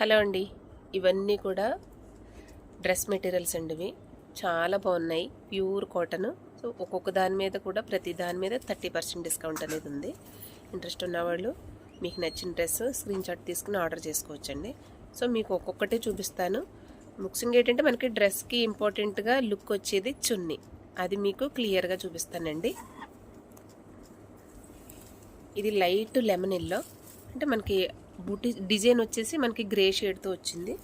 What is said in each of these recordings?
Hello అండి. ఇవన్నీ కూడా డ్రెస్ మెటీరియల్స్ అండి ఇవి. చాలా బాగున్నాయి. Pure cotton. సో ఒక్కొక్క దాని మీద కూడా ప్రతి దాని మీద థర్టీ పర్సెంట్ డిస్కౌంట్ అనేది ఉంది. ఇంట్రెస్ట్ ఉన్నవాళ్ళు మీకు నచ్చిన డ్రెస్ స్క్రీన్ షాట్ తీసుకుని ఆర్డర్ చేసుకోవచ్చండి. సో మీకు ఒక్కొక్కటి చూపిస్తాను. ముఖ్యంగా ఏంటంటే మనకి డ్రెస్కి ఇంపార్టెంట్గా లుక్ వచ్చేది చున్నీ. అది మీకు క్లియర్గా చూపిస్తానండి. ఇది లైట్ లెమన్ ఎల్లో. అంటే మనకి బూటీ డిజైన్ వచ్చేసి మనకి గ్రే షేడ్తో వచ్చింది.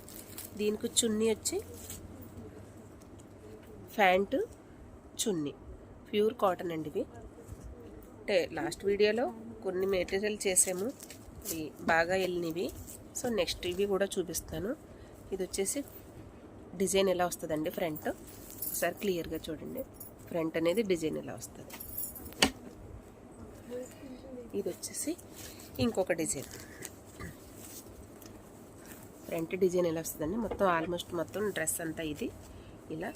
దీనికి చున్నీ వచ్చి ఫ్యాంటు చున్నీ. ప్యూర్ కాటన్ అండి ఇవి. అంటే లాస్ట్ వీడియోలో కొన్ని మెటీరియల్ చేసాము. ఇవి బాగా వెళ్ళినవి. సో నెక్స్ట్ ఇవి కూడా చూపిస్తాను. ఇది వచ్చేసి డిజైన్ ఎలా వస్తుందండి ఫ్రంట్? ఒకసారి క్లియర్గా చూడండి. ఫ్రంట్ అనేది డిజైన్ ఎలా వస్తుంది? ఇది వచ్చేసి ఇంకొక డిజైన్. ఫ్రంట్ డిజైన్ ఎలా వస్తుందండి? మొత్తం ఆల్మోస్ట్ మొత్తం డ్రెస్ అంతా ఇది. ఇలా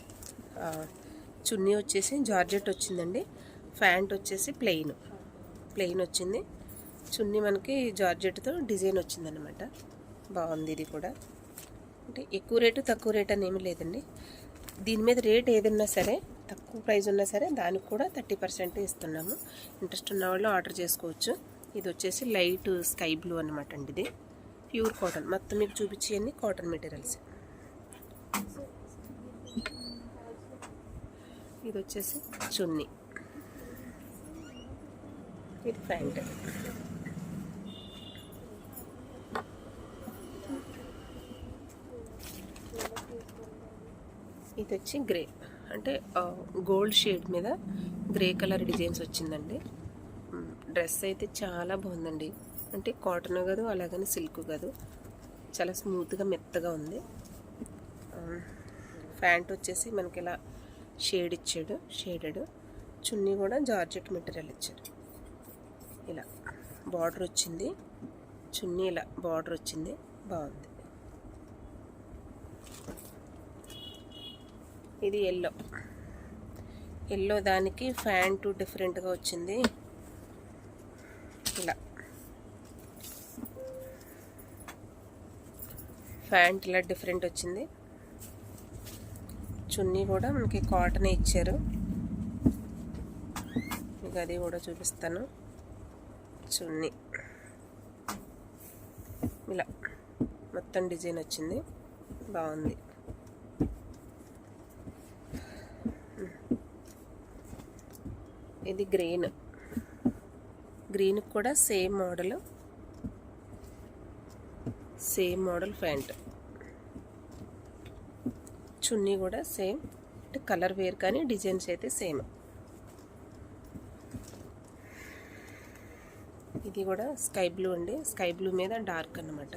చున్నీ వచ్చేసి జార్జెట్ వచ్చిందండి. ప్యాంట్ వచ్చేసి ప్లెయిన్. ప్లెయిన్ వచ్చింది. చున్నీ మనకి జార్జెట్తో డిజైన్ వచ్చిందనమాట బాగుంది ఇది కూడా. అంటే ఎక్కువ రేటు తక్కువ రేట్ అని ఏమీ లేదండి. దీని మీద రేట్ ఏదన్నా సరే తక్కువ ప్రైస్ ఉన్నా సరే దానికి కూడా థర్టీ పర్సెంట్ ఇస్తున్నాము. ఇంట్రెస్ట్ ఉన్న వాళ్ళు ఆర్డర్ చేసుకోవచ్చు. ఇది వచ్చేసి లైట్ స్కై బ్లూ అనమాట అండి ఇది. Pure cotton. మొత్తం మీకు చూపించేవన్నీ కాటన్ మెటీరియల్స్. ఇది వచ్చేసి చున్నీ. ఇది ప్యాంట్. ఇది వచ్చి గ్రే. అంటే గోల్డ్ షేడ్ మీద గ్రే కలర్ డిజైన్స్ వచ్చిందండి. డ్రెస్ అయితే చాలా బాగుందండి. అంటే కాటన్ కాదు అలాగని సిల్క్ కాదు. చాలా స్మూత్గా మెత్తగా ఉంది. ప్యాంట్ వచ్చేసి మనకి ఇలా షేడ్ ఇచ్చాడు షేడెడ్ చున్నీ కూడా జార్జెట్ మెటీరియల్ ఇచ్చాడు. ఇలా బార్డర్ వచ్చింది. చున్నీ ఇలా బార్డర్ వచ్చింది. బాగుంది. ఇది ఎల్లో ఎల్లో దానికి ఫ్యాంటు డిఫరెంట్గా వచ్చింది. ఇలా. ప్యాంట్ ఇలా డిఫరెంట్ వచ్చింది. చున్నీ కూడా మనకి కాటన్ ఇచ్చారు. మీకు అది కూడా చూపిస్తాను. చున్నీ. ఇలా మొత్తం డిజైన్ వచ్చింది. బాగుంది. ఇది గ్రీన్. గ్రీన్ కూడా same model. Same model pant. Chunni కూడా సేమ్ అంటే కలర్ వేర్ కానీ డిజైన్స్ అయితే సేమ్ ఇది కూడా స్కై బ్లూ అండి. స్కై బ్లూ మీద డార్క్ అన్నమాట.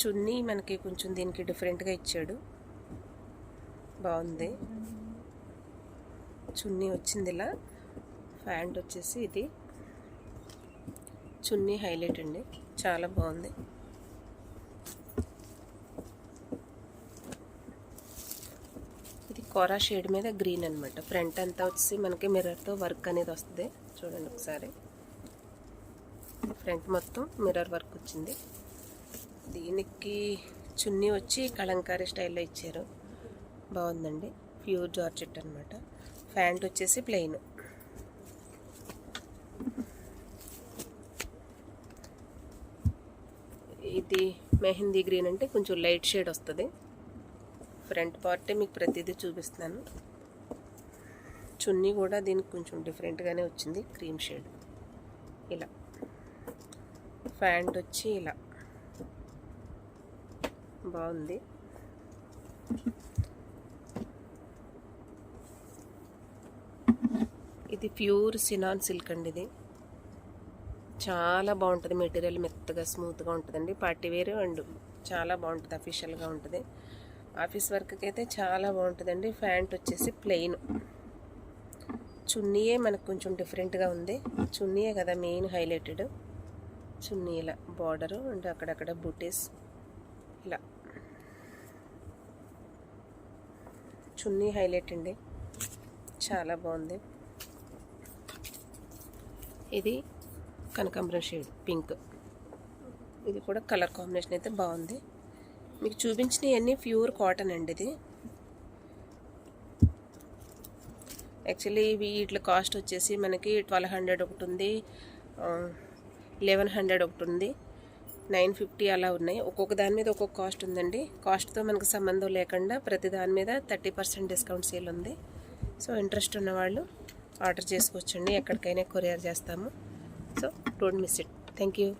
చున్నీ మనకి కొంచెం దీనికి డిఫరెంట్గా ఇచ్చాడు. బాగుంది. చున్నీ వచ్చింది ఇలా. ప్యాంట్ వచ్చేసి ఇది. చున్నీ హైలైట్ అండి. చాలా బాగుంది. ఇది కోరా షేడ్ మీద గ్రీన్ అనమాట ఫ్రంట్ అంతా వచ్చి మనకి మిర్రర్తో వర్క్ అనేది వస్తుంది. చూడండి ఒకసారి. ఫ్రంట్ మొత్తం మిర్రర్ వర్క్ వచ్చింది. దీనికి చున్నీ వచ్చి కలంకారీ స్టైల్లో ఇచ్చారు. బాగుందండి. ప్యూర్ జార్జెట్ అనమాట ప్యాంట్ వచ్చేసి ప్లెయిన్. ఇది మెహందీ గ్రీన్ అంటే కొంచెం లైట్ షేడ్ వస్తుంది. ఫ్రంట్ పార్టే మీకు ప్రతిదీ చూపిస్తున్నాను. చున్నీ కూడా దీనికి కొంచెం డిఫరెంట్గానే వచ్చింది. క్రీమ్ షేడ్ ఇలా. ప్యాంట్ వచ్చి ఇలా. బాగుంది. ఇది ప్యూర్ సినాన్ సిల్క్ అండి ఇది. చాలా బాగుంటుంది మెటీరియల్ మెత్తగా స్మూత్గా ఉంటుందండి. పార్టీ వేరు అండ్ చాలా బాగుంటుంది అఫీషియల్గా ఉంటుంది. ఆఫీస్ వర్క్కి అయితే చాలా బాగుంటుందండి. ప్యాంట్ వచ్చేసి ప్లెయిన్. చున్నీయే మనకు కొంచెం డిఫరెంట్గా ఉంది. చున్నీయే కదా మెయిన్ హైలైటెడ్ చున్నీల బార్డరు అండ్ అక్కడక్కడ బూటీస్ ఇలా. చున్నీ హైలైట్ అండి. చాలా బాగుంది. ఇది కనకాంబరం షేడ్ పింక్. ఇది కూడా కలర్ కాంబినేషన్ అయితే బాగుంది. మీకు చూపించినవన్నీ ప్యూర్ కాటన్ అండి ఇది. యాక్చువల్లీ వీటి కాస్ట్ వచ్చేసి మనకి ట్వెల్వ్ హండ్రెడ్ ఒకటి ఉంది లెవెన్ హండ్రెడ్ ఒకటి ఉంది. నైన్ ఫిఫ్టీ అలా ఉన్నాయి. ఒక్కొక్క దాని మీద ఒక్కొక్క కాస్ట్ ఉందండి. కాస్ట్తో మనకు సంబంధం లేకుండా ప్రతి దాని మీద థర్టీ పర్సెంట్ డిస్కౌంట్ సేల్ ఉంది. సో ఇంట్రెస్ట్ ఉన్నవాళ్ళు ఆర్డర్ చేసుకోవచ్చండి. ఎక్కడికైనా కొరియర్ చేస్తాము. So don't miss it. Thank you.